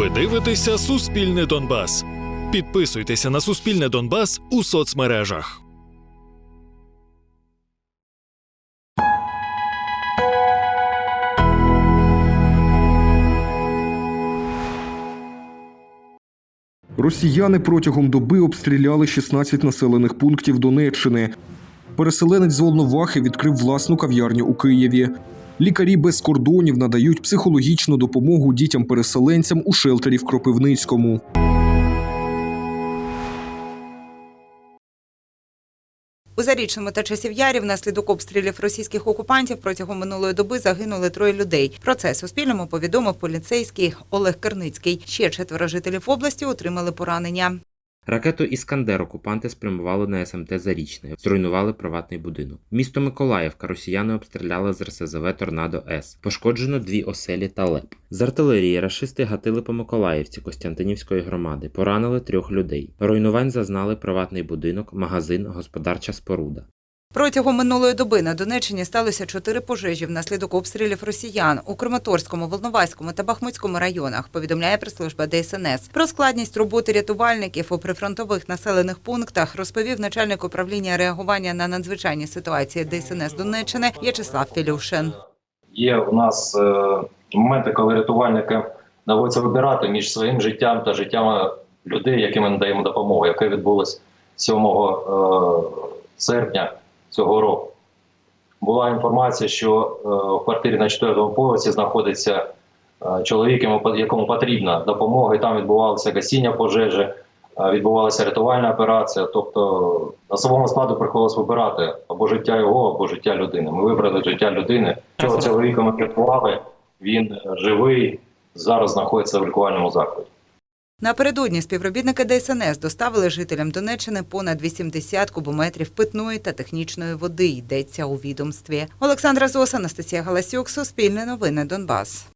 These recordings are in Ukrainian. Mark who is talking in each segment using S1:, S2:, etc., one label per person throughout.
S1: Ви дивитеся Суспільне Донбас. Підписуйтеся на Суспільне Донбас у соцмережах.
S2: Росіяни протягом доби обстріляли 16 населених пунктів Донеччини. Переселенець з Волновахи відкрив власну кав'ярню у Києві. Лікарі без кордонів надають психологічну допомогу дітям-переселенцям у шелтері в Кропивницькому.
S3: У Зарічному та Часів'ярі внаслідок обстрілів російських окупантів протягом минулої доби загинули троє людей. Про це Суспільному повідомив поліцейський Олег Керницький. Ще четверо жителів області отримали поранення.
S4: Ракету Іскандер окупанти спрямували на СМТ Зарічне, зруйнували приватний будинок. Місто Миколаївка росіяни обстріляли з РСЗВ Торнадо С. Пошкоджено дві оселі та ЛЕП. З артилерії рашисти гатили по Миколаївці Костянтинівської громади, поранили трьох людей. Руйнувань зазнали приватний будинок, магазин, господарча споруда.
S3: Протягом минулої доби на Донеччині сталося чотири пожежі внаслідок обстрілів росіян у Краматорському, Волноваському та Бахмутському районах. Повідомляє прес-служба ДСНС. Про складність роботи рятувальників у прифронтових населених пунктах розповів начальник управління реагування на надзвичайні ситуації ДСНС Донеччини В'ячеслав Філюшин.
S5: Є у нас е, моменти, коли рятувальникам доводиться вибирати між своїм життям та життям людей, яким ми надаємо допомогу, яке відбулось 7 е, серпня цього року. Була інформація, що е, в квартирі на четвертому поверсі знаходиться е, чоловік, якому потрібна допомога, і там відбувалося гасіння пожежі, е, відбувалася рятувальна операція. Тобто особовому складу приходилось вибирати або життя його, або життя людини. Ми вибрали життя людини. Цього чоловіка ми рятували, він живий, зараз знаходиться в лікувальному закладі.
S3: Напередодні співробітники ДСНС доставили жителям Донеччини понад 80 кубометрів питної та технічної води. Йдеться у відомстві. Олександра Зоса, Анастасія Галасюк, Суспільне новини Донбас.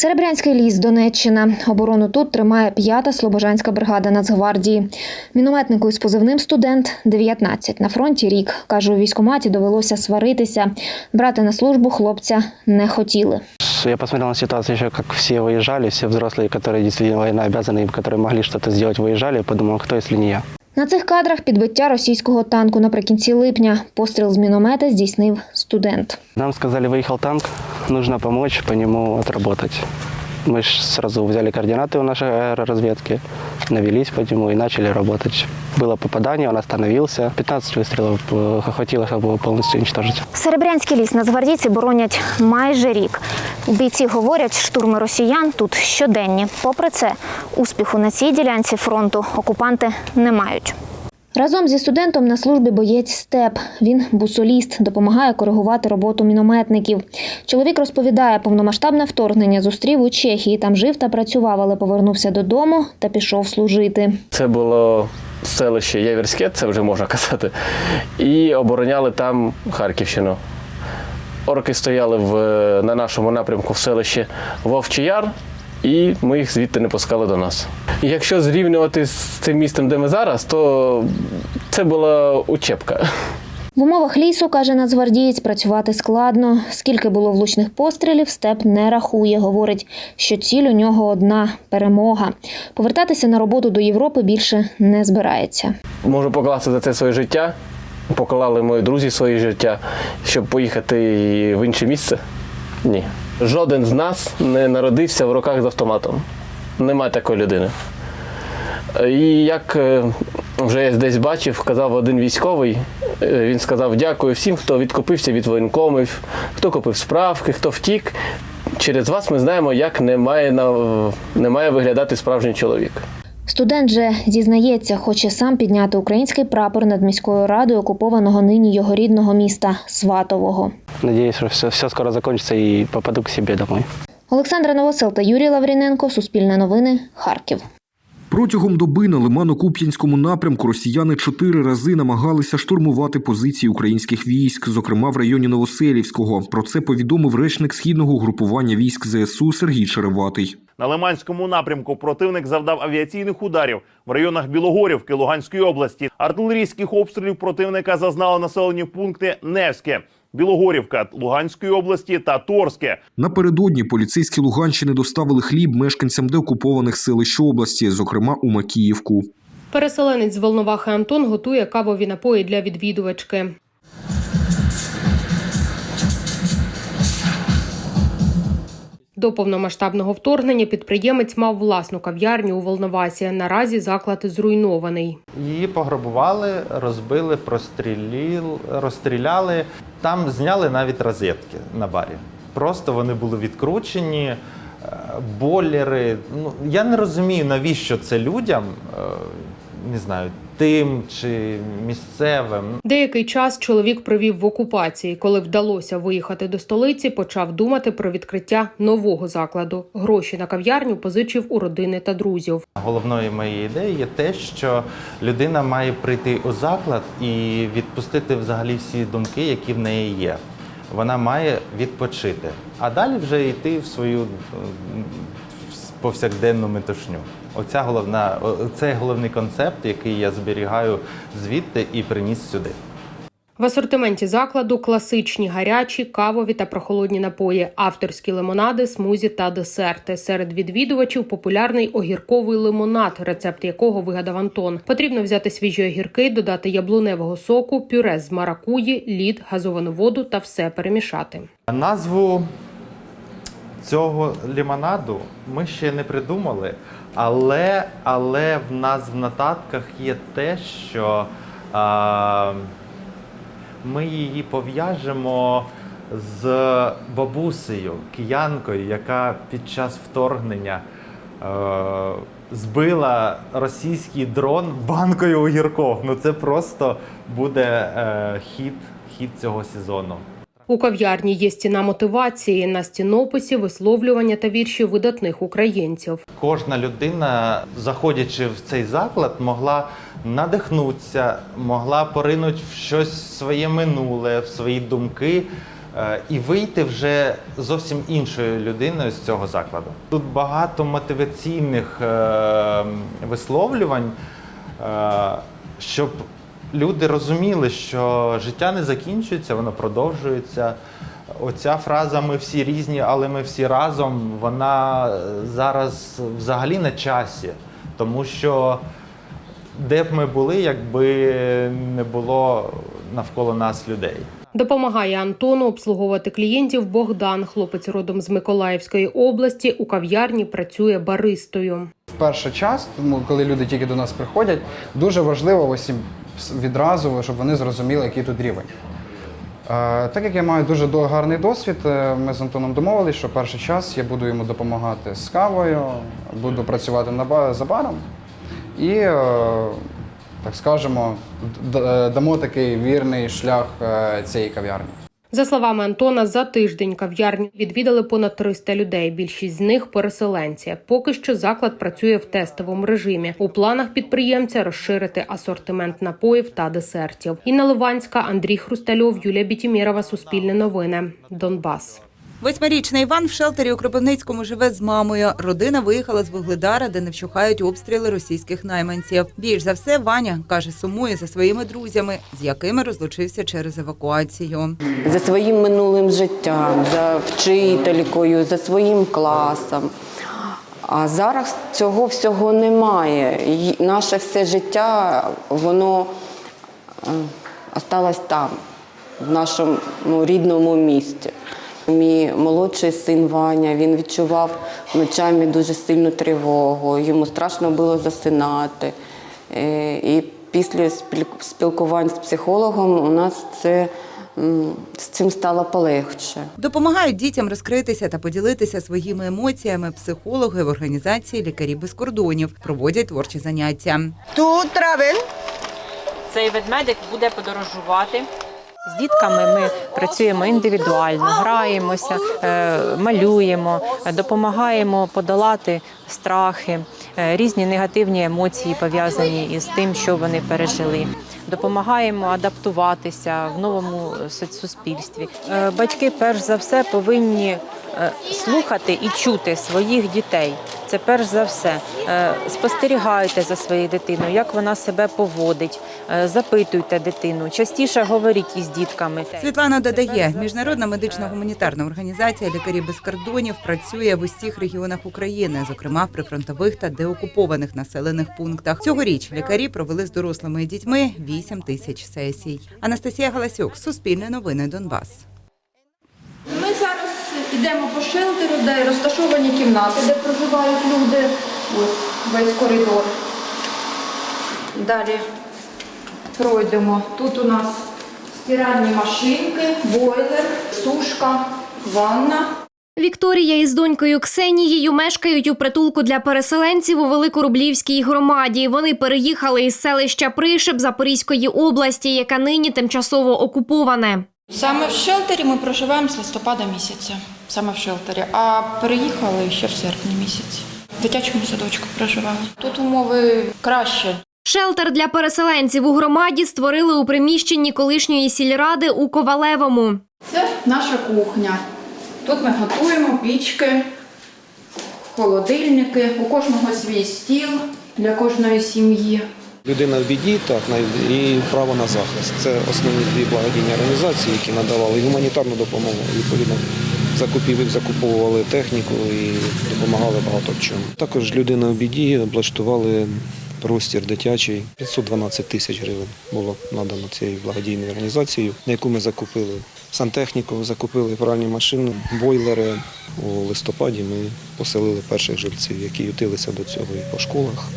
S6: Серебрянський ліс, Донеччина. Оборону тут тримає п'ята Слобожанська бригада Нацгвардії. Мінометнику із позивним студент 19. На фронті рік. Каже, у військкоматі довелося сваритися. Брати на службу хлопця не хотіли.
S7: Я посмотрел на ситуацию еще, как все выезжали, все взрослые, которые действительно военнообязанные, которые могли что-то сделать, выезжали. Подумал, кто, если не я.
S6: На цих кадрах підбиття російського танку наприкінці липня. Постріл з міномета здійснив студент.
S7: Нам сказали, виїхав танк, потрібно помочь по ньому отработать Мы ж сразу взяли координаты у нашей аэроразведки, навелись по нему и начали работать. Было попадание, он остановился. 15 выстрелов э, хватило, чтобы его полностью уничтожить.
S6: Серебрянський ліс нацгвардійці боронять майже рік. Бійці говорять, штурми росіян тут щоденні. Попри це, успіху на цій ділянці фронту окупанти не мають. Разом зі студентом на службі боєць Степ. Він бусоліст, допомагає коригувати роботу мінометників. Чоловік розповідає, повномасштабне вторгнення зустрів у Чехії. Там жив та працював, але повернувся додому та пішов служити.
S8: Це було селище Яверське, це вже можна казати. І обороняли там Харківщину. Орки стояли в, на нашому напрямку в селищі Вовчий Яр, і ми їх звідти не пускали до нас. І якщо зрівнювати з цим містом, де ми зараз, то це була учебка.
S6: В умовах лісу, каже нацгвардієць, працювати складно. Скільки було влучних пострілів, степ не рахує. Говорить, що ціль у нього одна перемога. Повертатися на роботу до Європи більше не збирається.
S8: Можу покласти за це своє життя. Поклали мої друзі своє життя, щоб поїхати в інше місце. Ні. Жоден з нас не народився в руках з автоматом. Нема такої людини. І як е, вже я десь бачив, казав один військовий, е, він сказав: дякую всім, хто відкупився від воєнкомів, хто купив справки, хто втік. Через вас ми знаємо, як не має, не має виглядати справжній чоловік.
S6: Студент же зізнається, хоче сам підняти український прапор над міською радою окупованого нині його рідного міста Сватового.
S7: Надіюсь, що все, все скоро закінчиться і попаду к себе домой.
S6: Олександра Новосел та Юрій Лавріненко. Суспільне новини. Харків.
S2: Протягом доби на Лимано-Куп'янському напрямку росіяни чотири рази намагалися штурмувати позиції українських військ, зокрема в районі Новоселівського. Про це повідомив речник східного групування військ ЗСУ Сергій Череватий.
S9: На Лиманському напрямку противник завдав авіаційних ударів в районах Білогорівки Луганської області. Артилерійських обстрілів противника зазнали населені пункти Невське, Білогорівка Луганської області та Торське.
S2: Напередодні поліцейські Луганщини доставили хліб мешканцям деокупованих селищ області, зокрема у Макіївку.
S10: Переселенець з Волновахи Антон готує кавові напої для відвідувачки. До повномасштабного вторгнення підприємець мав власну кав'ярню у Волновасі. Наразі заклад зруйнований.
S11: Її пограбували, розбили, розстріляли. Там зняли навіть розетки на барі. Просто вони були відкручені, е, бойлери. Ну, я не розумію, навіщо це людям, е, не знаю, тим чи місцевим.
S10: Деякий час чоловік провів в окупації. Коли вдалося виїхати до столиці, почав думати про відкриття нового закладу. Гроші на кав'ярню позичив у родини та друзів.
S11: Головною моєю ідеєю є те, що людина має прийти у заклад і відпустити взагалі всі думки, які в неї є. Вона має відпочити, а далі вже йти в свою повсякденну метушню. Оця головна, о- це головний концепт, який я зберігаю звідти і приніс сюди.
S10: В асортименті закладу класичні гарячі, кавові та прохолодні напої, авторські лимонади, смузі та десерти. Серед відвідувачів популярний огірковий лимонад, рецепт якого вигадав Антон. Потрібно взяти свіжі огірки, додати яблуневого соку, пюре з маракуї, лід, газовану воду та все перемішати.
S11: Назву цього лимонаду ми ще не придумали, але, але в нас в нотатках є те, що а, ми її пов'яжемо з бабусею, киянкою, яка під час вторгнення е, збила російський дрон банкою огірков. Ну це просто буде е, хід, хід цього сезону.
S10: У кав'ярні є стіна мотивації на стінописі, висловлювання та вірші видатних українців.
S11: Кожна людина, заходячи в цей заклад, могла надихнутися, могла поринути в щось своє минуле, в свої думки е, і вийти вже зовсім іншою людиною з цього закладу. Тут багато мотиваційних е, висловлювань, е, щоб люди розуміли, що життя не закінчується, воно продовжується. Оця фраза Ми всі різні, але ми всі разом, вона зараз взагалі на часі. Тому що де б ми були, якби не було навколо нас людей.
S10: Допомагає Антону обслуговувати клієнтів Богдан. Хлопець родом з Миколаївської області. У кав'ярні працює баристою.
S12: В перший час, тому коли люди тільки до нас приходять, дуже важливо ось відразу, щоб вони зрозуміли, який тут рівень. Е, Так як я маю дуже гарний досвід, е, ми з Антоном домовились, що перший час я буду йому допомагати з кавою, буду працювати за баром і, е, так скажемо, дамо такий вірний шлях цієї кав'ярні.
S10: За словами Антона, за тиждень кав'ярню відвідали понад 300 людей. Більшість з них переселенці. Поки що заклад працює в тестовому режимі. У планах підприємця розширити асортимент напоїв та десертів. Інна Лованська, Андрій Хрустальов, Юлія Бітімєрова. Суспільне новини. Донбас.
S3: Восьмирічний Іван в шелтері у Кропивницькому живе з мамою. Родина виїхала з Вугледара, де не вщухають обстріли російських найманців. Більш за все, Ваня каже, сумує за своїми друзями, з якими розлучився через евакуацію.
S13: за своїм минулим життям, за вчителькою, за своїм класом. А зараз цього всього немає. Наше все життя, воно е, осталось там, в нашому рідному місті. Мій молодший син Ваня, він відчував ночами дуже сильну тривогу, йому страшно було засинати. Е, І після спіл- спілкувань з психологом у нас це з цим стало полегше.
S3: Допомагають дітям розкритися та поділитися своїми емоціями. Психологи в організації Лікарі без кордонів проводять творчі заняття.
S14: Тут травин.
S15: Цей ведмедик буде подорожувати.
S14: З дітками ми працюємо індивідуально, граємося, е, малюємо, допомагаємо подолати страхи, е, різні негативні емоції пов'язані із тим, що вони пережили. допомагаємо адаптуватися в новому суспільстві. Е, Батьки, перш за все, повинні слухати і чути своїх дітей. Це перш за все. Е, Спостерігайте за своєю дитиною, як вона себе поводить, Е, запитуйте дитину, частіше говоріть із дітками.
S3: Світлана додає, міжнародна медична гуманітарна організація Лікарі без кордонів працює в усіх регіонах України, зокрема в прифронтових та деокупованих населених пунктах. Цьогоріч лікарі провели з дорослими дітьми 8 тисяч сесій. Анастасія Галасюк, Суспільне новини Донбас.
S16: Йдемо по шелтеру, де розташовані кімнати, де проживають люди. Ось весь коридор. Далі пройдемо. Тут у нас стиральні машинки, бойлер, сушка, ванна.
S17: Вікторія із донькою Ксенією мешкають у притулку для переселенців у Великорублівській громаді. Вони переїхали із селища Пришип Запорізької області, яке нині тимчасово окуповане.
S16: Саме в шелтері ми проживаємо з листопада місяця. Саме в шелтері. А переїхали ще в серпні місяці. В дитячому садочку проживали. Тут умови краще.
S17: Шелтер для переселенців у громаді створили у приміщенні колишньої сільради у Ковалевому.
S16: Це наша кухня. Тут ми готуємо пічки, холодильники, у кожного свій стіл для кожної сім'ї.
S2: Людина в біді, так, на- і право на захист. Це основні дві благодійні організації, які надавали гуманітарну допомогу, і, відповідно, закупів, закуповували техніку і допомагали багато в чому. Також людина в біді облаштували простір дитячий. 512 тисяч гривень було надано цією благодійною організацією, на яку ми закупили сантехніку, закупили пральні машини, бойлери. У листопаді ми поселили перших жильців, які ютилися до цього і по школах,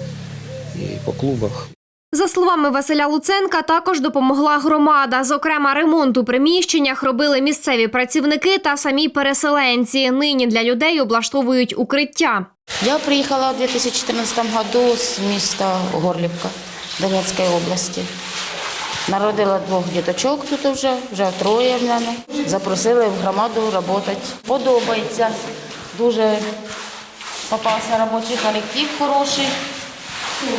S2: і по клубах.
S17: За словами Василя Луценка, також допомогла громада. Зокрема, ремонт у приміщеннях робили місцеві працівники та самі переселенці. Нині для людей облаштовують укриття.
S18: Я приїхала у 2014 году з міста Горлівка Донецької області. Народила двох діточок тут вже, вже троє в мене. Запросили в громаду працювати. Подобається. Дуже попався робочий колектив хороший.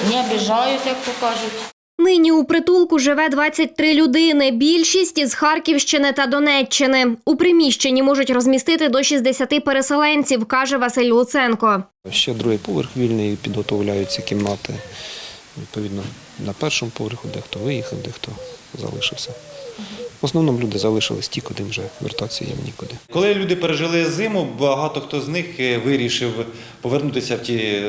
S18: Не обіжають, як то кажуть.
S17: Нині у притулку живе 23 людини. Більшість із Харківщини та Донеччини. У приміщенні можуть розмістити до 60 переселенців, каже Василь Луценко.
S2: Ще другий поверх вільний, підготовляються кімнати. Відповідно, на першому поверху дехто виїхав, дехто залишився. В основному люди залишились ті, куди вже вертатися їм нікуди.
S11: Коли люди пережили зиму, багато хто з них е, вирішив повернутися в ті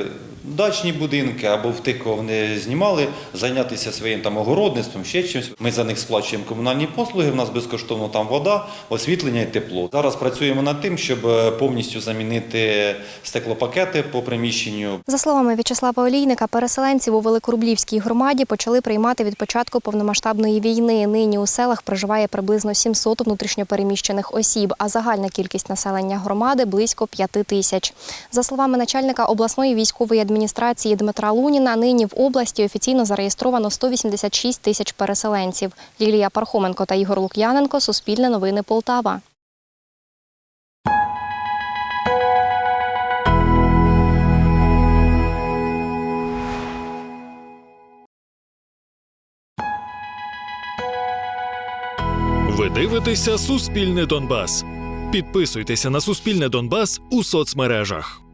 S11: дачні будинки або в тих, кого вони знімали, зайнятися своїм там огородництвом, ще чимось. Ми за них сплачуємо комунальні послуги. В нас безкоштовно там вода, освітлення і тепло. Зараз працюємо над тим, щоб е, повністю замінити стеклопакети по приміщенню.
S19: За словами В'ячеслава Олійника, переселенців у Великорублівській громаді почали приймати від початку повномасштабної війни. Нині у селах проживає приблизно 700 внутрішньопереміщених осіб, а загальна кількість населення громади близько 5 тисяч. За словами начальника обласної військової адміністрації Дмитра Луніна, нині в області офіційно зареєстровано 186 тисяч переселенців. Лілія Пархоменко та Ігор Лук'яненко Суспільне новини Полтава.
S1: Ви дивитеся Суспільне Донбас. Підписуйтеся на Суспільне Донбас у соцмережах.